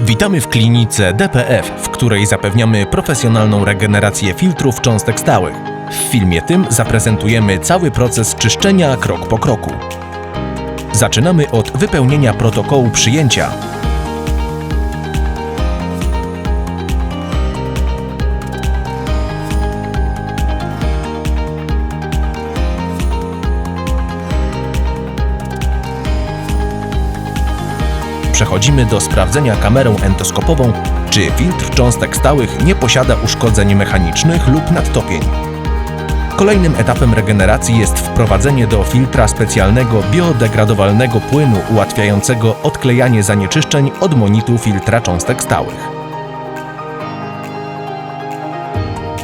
Witamy w klinice DPF, w której zapewniamy profesjonalną regenerację filtrów cząstek stałych. W filmie tym zaprezentujemy cały proces czyszczenia krok po kroku. Zaczynamy od wypełnienia protokołu przyjęcia. Przechodzimy do sprawdzenia kamerą endoskopową, czy filtr cząstek stałych nie posiada uszkodzeń mechanicznych lub nadtopień. Kolejnym etapem regeneracji jest wprowadzenie do filtra specjalnego biodegradowalnego płynu ułatwiającego odklejanie zanieczyszczeń od monitu filtra cząstek stałych.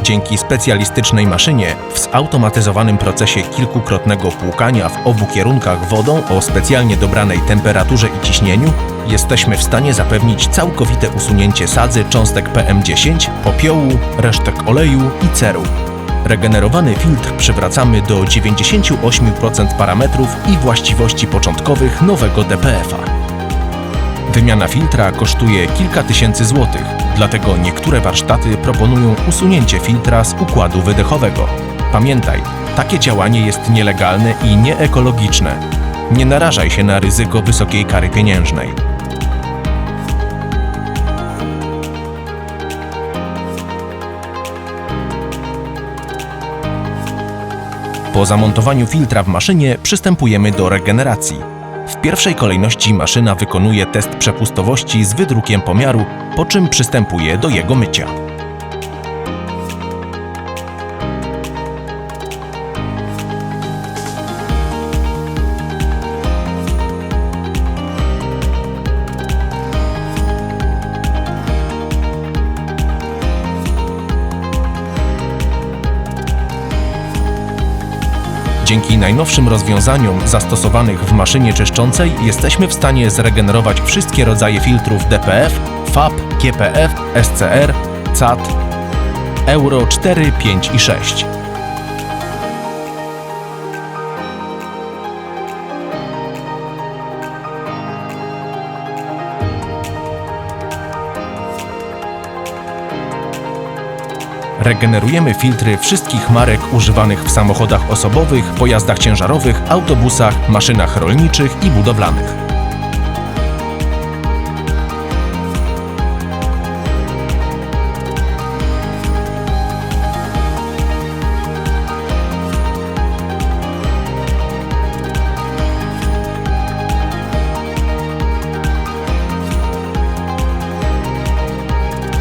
Dzięki specjalistycznej maszynie w zautomatyzowanym procesie kilkukrotnego płukania w obu kierunkach wodą o specjalnie dobranej temperaturze i ciśnieniu jesteśmy w stanie zapewnić całkowite usunięcie sadzy cząstek PM10, popiołu, resztek oleju i ceru. Regenerowany filtr przywracamy do 98% parametrów i właściwości początkowych nowego DPF-a. Wymiana filtra kosztuje kilka tysięcy złotych, dlatego niektóre warsztaty proponują usunięcie filtra z układu wydechowego. Pamiętaj, takie działanie jest nielegalne i nieekologiczne. Nie narażaj się na ryzyko wysokiej kary pieniężnej. Po zamontowaniu filtra w maszynie przystępujemy do regeneracji. W pierwszej kolejności maszyna wykonuje test przepustowości z wydrukiem pomiaru, po czym przystępuje do jego mycia. Dzięki najnowszym rozwiązaniom zastosowanych w maszynie czyszczącej jesteśmy w stanie zregenerować wszystkie rodzaje filtrów DPF, FAP, GPF, SCR, CAT, Euro 4, 5 i 6. Regenerujemy filtry wszystkich marek używanych w samochodach osobowych, pojazdach ciężarowych, autobusach, maszynach rolniczych i budowlanych.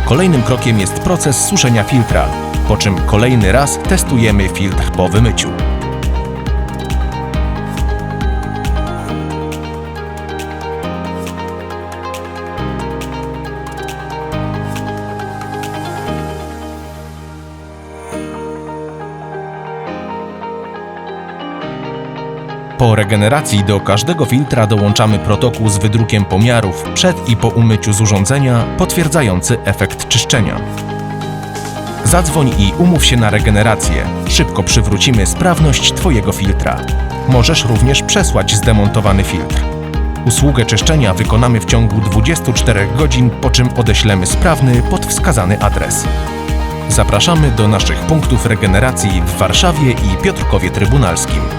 Kolejnym krokiem jest proces suszenia filtra, po czym kolejny raz testujemy filtr po wymyciu. Po regeneracji do każdego filtra dołączamy protokół z wydrukiem pomiarów przed i po umyciu z urządzenia, potwierdzający efekt czyszczenia. Zadzwoń i umów się na regenerację. Szybko przywrócimy sprawność Twojego filtra. Możesz również przesłać zdemontowany filtr. Usługę czyszczenia wykonamy w ciągu 24 godzin, po czym odeślemy sprawny pod wskazany adres. Zapraszamy do naszych punktów regeneracji w Warszawie i Piotrkowie Trybunalskim.